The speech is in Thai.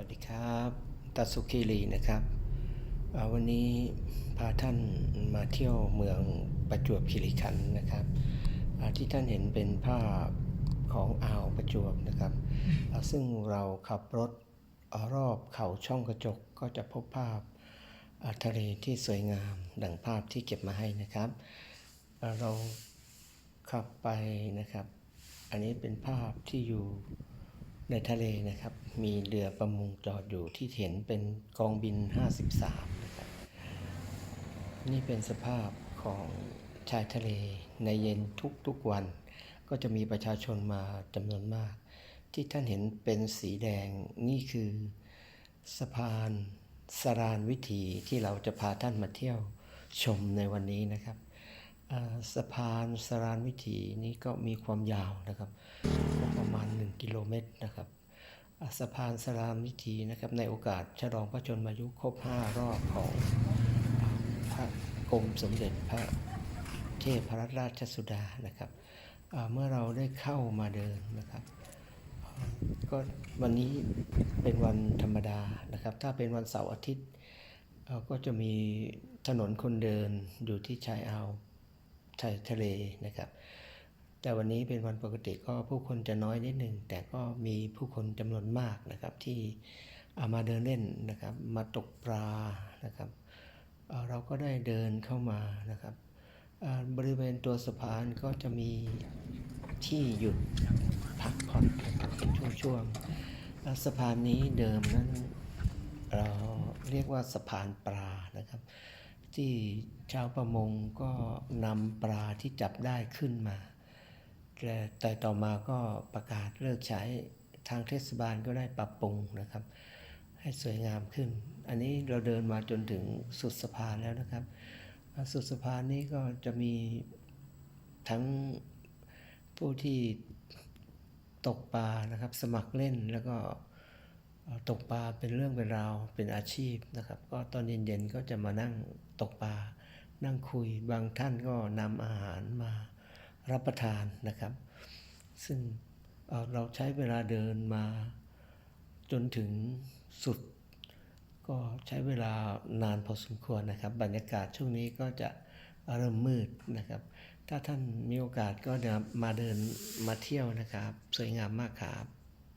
วัสดีครับตัสุขีรีนะครับ วันนี้พาท่านมาเที่ยวเมืองประจวบคีรีขันธ์นะครับที่ท่านเห็นเป็นภาพของอ่าวประจวบนะครับ ซึ่งเราขับรถรอบเขาช่องกระจกก็จะพบภาพทะเลที่สวยงามดังภาพที่เก็บมาให้นะครับ เราขับไปนะครับ อันนี้เป็นภาพที่อยู่ ในทะเลนะครับ มีเรือประมงจอดอยู่ที่เห็นเป็นกองบิน 53 นะครับ นี่เป็นสภาพของชายทะเลในเย็นทุกๆวัน ก็จะมีประชาชนมาจำนวนมาก ที่ท่านเห็นเป็นสีแดงนี่คือสะพานสรานวิถีที่เราจะพาท่านมาเที่ยวชมในวันนี้นะครับ สะพานสรานวิถีนี้ก็มีความยาวนะครับประมาณ 1 กิโลเมตรนะครับสะพานสรามวิถีนะครับในโอกาสฉลองพระชนมายุครบ 5 รอบของพระกรมสมเด็จพระเทพรัตนราชสุดานะครับเมื่อเราได้เข้ามาเดินนะครับก็วันนี้เป็นวันธรรมดานะครับ ถ้าเป็นวันเสาร์อาทิตย์ก็จะมีถนนคนเดินอยู่ที่ชายอ่าว ชายทะเลนะครับ แต่วันนี้เป็นวันปกติก็ผู้คนจะน้อยนิดหนึ่ง แต่ก็มีผู้คนจำนวนมากนะครับ ที่เอามาเดินเล่นนะครับ มาตกปลานะครับเเราก็ได้เดินเข้ามานะครับบริเวณตัวสะพานก็จะมีที่หยุดพักผ่อนเป็นช่วงๆอ่าสะพานนี้เดิมนั้นเราเรียกว่าสะพานปลานะครับ ที่ชาวประมงก็นำปลาที่จับได้ขึ้นมา แต่ต่อมาก็ประกาศเลิกใช้ทางเทศบาลก็ได้ปรับปรุงนะครับ ให้สวยงามขึ้น อันนี้เราเดินมาจนถึงสุดสะพานแล้วนะครับ สุดสะพานนี้ก็จะมีทั้งผู้ที่ตกปลานะครับ สมัครเล่นแล้วก็ ตกปลาเป็นเรื่องเป็นราวเป็นอาชีพนะครับ ก็ตอนเย็นๆก็จะมานั่งตกปลานั่งคุยบางท่านก็นำอาหารมารับประทานนะครับ ซึ่งเเราใช้เวลาเดินมาจนถึงสุด ก็ใช้เวลานานพอสมควรนะครับ บรรยากาศช่วงนี้ก็จะเริ่มมืดนะครับ ถ้าท่านมีโอกาสก็เดี๋ยวมาเดินมาเที่ยวนะครับ สวยงามมากครับ